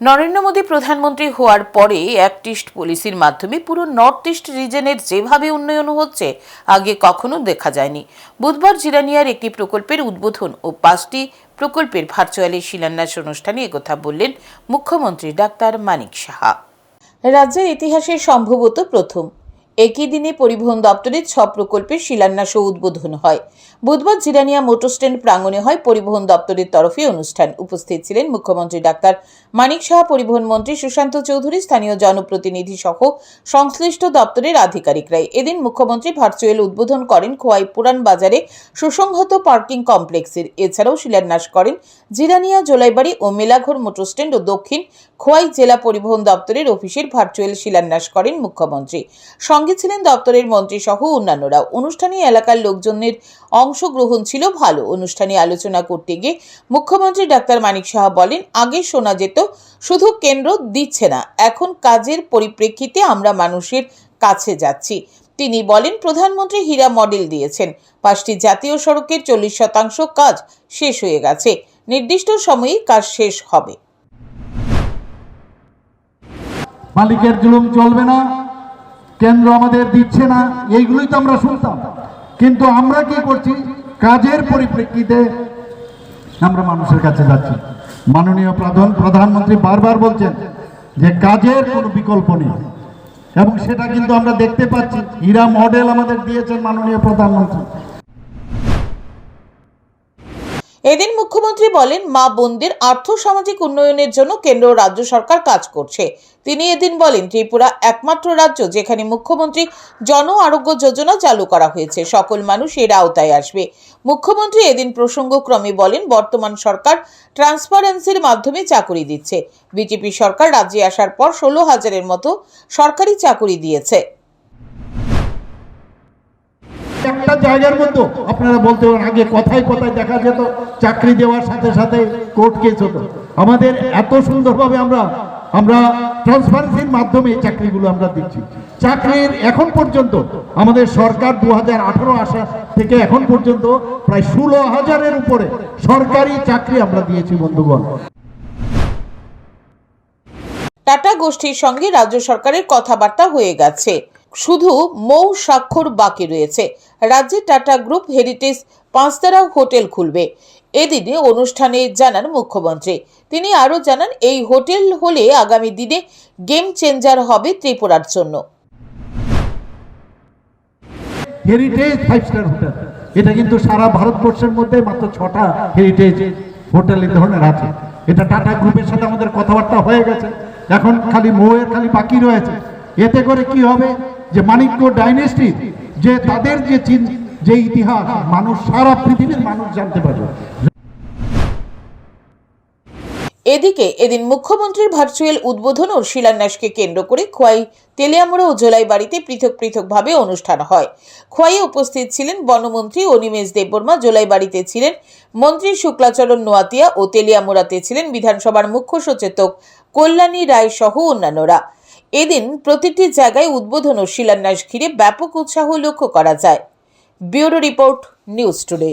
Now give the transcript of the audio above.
নরেন্দ্র মোদী প্রধানমন্ত্রী হওয়ার পরে অ্যাক্ট ইস্ট পলিসির মাধ্যমে পুরো নর্থ ইস্ট রিজনের যেভাবে উন্নয়ন হচ্ছে, আগে কখনো দেখা যায়নি। বুধবার জিরানিয়ার একটি প্রকল্পের উদ্বোধন ও পাঁচটি প্রকল্পের ভার্চুয়ালি শিলান্যাস অনুষ্ঠানে একথা বললেন মুখ্যমন্ত্রী ডাক্তার মানিক সাহা। রাজ্যের ইতিহাসে সম্ভবত প্রথম। একই দিনে পরিবহন দপ্তরের ছ প্রকল্পের শিলান্যাস ও উদ্বোধন হয়। বুধবার জিরানিয়া মোটর স্ট্যান্ড প্রাঙ্গণে হয় পরিবহন দপ্তরের তরফে অনুষ্ঠান। উপস্থিত ছিলেন মুখ্যমন্ত্রী ডাক্তার মানিক সাহা, পরিবহন মন্ত্রী সুশান্ত চৌধুরী, স্থানীয় জনপ্রতিনিধি সহ সংশ্লিষ্ট দপ্তরের আধিকারিকরাই। এদিন মুখ্যমন্ত্রী ভার্চুয়াল উদ্বোধন করেন খোয়াই পুরান বাজারে সুসংহত পার্কিং কমপ্লেক্সের। এছাড়াও শিলান্যাস করেন জিরানিয়া জোলাইবাড়ি ও মেলাঘর মোটর স্ট্যান্ড ও দক্ষিণ খোয়াই জেলা পরিবহন দপ্তরের অফিসের ভার্চুয়াল শিলান্যাস করেন মুখ্যমন্ত্রী। সঙ্গে ছিলেন দপ্তরের মন্ত্রী সহ অন্যান্যরা। অনুষ্ঠানে এলাকার লোকজনের অংশগ্রহণ ছিল ভালো। অনুষ্ঠানে আলোচনা করতে গিয়ে মুখ্যমন্ত্রী ডাক্তার মানিক সাহা বলেন, আগে শোনা যেত, শুধু কেন্দ্র দিচ্ছে না। এখন কাজের পরিপ্রেক্ষিতে আমরা মানুষের কাছে যাচ্ছি। তিনি বলেন, প্রধানমন্ত্রী হীরা মডেল দিয়েছেন। পাঁচটি জাতীয় সড়কের চল্লিশ শতাংশ কাজ শেষ হয়ে গেছে। নির্দিষ্ট সময়েই কাজ শেষ হবে। মালিকের জুলুম চলবে না। কেন্দ্র আমাদের দিচ্ছে না, এইগুলোই তো আমরা শুনতাম। কিন্তু আমরা কি করছি? কাজের পরিপ্রেক্ষিতে আমরা মানুষের কাছে যাচ্ছি। মাননীয় প্রধান, প্রধানমন্ত্রী বারবার বলছেন যে কাজের কোনো বিকল্প নেই। এবং সেটা কিন্তু আমরা দেখতে পাচ্ছি। হীরা মডেল আমাদের দিয়েছেন মাননীয় প্রধানমন্ত্রী। এদিন মুখ্যমন্ত্রী বলেন, মা বোনদের আর্থ সামাজিক উন্নয়নের জন্য কেন্দ্র ও রাজ্য সরকার কাজ করছে। তিনি এদিন বলেন, ত্রিপুরা একমাত্র রাজ্য যেখানে মুখ্যমন্ত্রী জন আরোগ্য যোজনা চালু করা হয়েছে। সকল মানুষ এর আওতায় আসবে। মুখ্যমন্ত্রী এদিন প্রসঙ্গক্রমে বলেন, বর্তমান সরকার ট্রান্সপারেন্সির মাধ্যমে চাকুরি দিচ্ছে। বিজেপি সরকার রাজ্যে আসার পর ষোলো হাজারের মতো সরকারি চাকুরি দিয়েছে। একটা জায়গার মধ্যে আপনারা বলতে পারেন, আগে কথায় কথায় দেখা যেত, চাকরি দেওয়ার সাথে সাথে কোর্ট কেস হতো। আমাদের এত সুন্দরভাবে আমরা আমরা ট্রান্সপারেন্সির মাধ্যমে চাকরিগুলো আমরা দিচ্ছি। চাকরির এখন পর্যন্ত আমাদের সরকার দু হাজার আঠারো আসা থেকে এখন পর্যন্ত প্রায় ষোলো হাজারের উপরে সরকারি চাকরি আমরা দিয়েছি, বন্ধুগণ। টাটা গোষ্ঠীর সঙ্গে রাজ্য সরকারের কথাবার্তা হয়ে গেছে। শুধু মৌ স্বাক্ষর বাকি রয়েছে। রাজ্যে টাটা গ্রুপ হেরিটেজ পাঁচতারা হোটেল খুলবে। এদিনে অনুষ্ঠানে জানান মুখ্যমন্ত্রী। তিনি আরও জানান, এই হোটেল হলে আগামী দিনে গেম চেঞ্জার হবে ত্রিপুরার জন্য। Heritage five star hotel. এটা কিন্তু সারা ভারতবর্ষের মধ্যে মাত্র ছটা হেরিটেজ হোটেল এই ধরনের আছে। এটা টাটা গ্রুপের সাথে আমাদের কথাবার্তা হয়ে গেছে। এখন খালি মৌয়ের খালি বাকি রয়েছে। এতে করে কি হবে? যে মানিক্য ডাইনেস্টি, যে তাদের যে যে ইতিহাস, মানুষ সারা পৃথিবীর মানুষ জানতে পারবে। এদিকে এদিন মুখ্যমন্ত্রীর ভার্চুয়াল উদ্বোধন ও শিলান্যাসকে কেন্দ্র করে খোয়াই, তেলিয়ামুড়া ও জোলাই বাড়িতে পৃথক পৃথকভাবে অনুষ্ঠান হয়। খোয়াইয়ে উপস্থিত ছিলেন বনমন্ত্রী অনিমেষ দেববর্মা জোলাই বাড়িতে ছিলেন মন্ত্রী শুক্লাচরণ নোয়াতিয়া ও তেলিয়ামুড়াতে ছিলেন বিধানসভার মুখ্য সচেতক কল্যাণী রায় সহ অন্যান্যরা। এদিন প্রতিটি জায়গায় উদ্বোধন ও শিলান্যাস ঘিরে ব্যাপক উৎসাহ লক্ষ্য করা যায়। Bureau report, news today.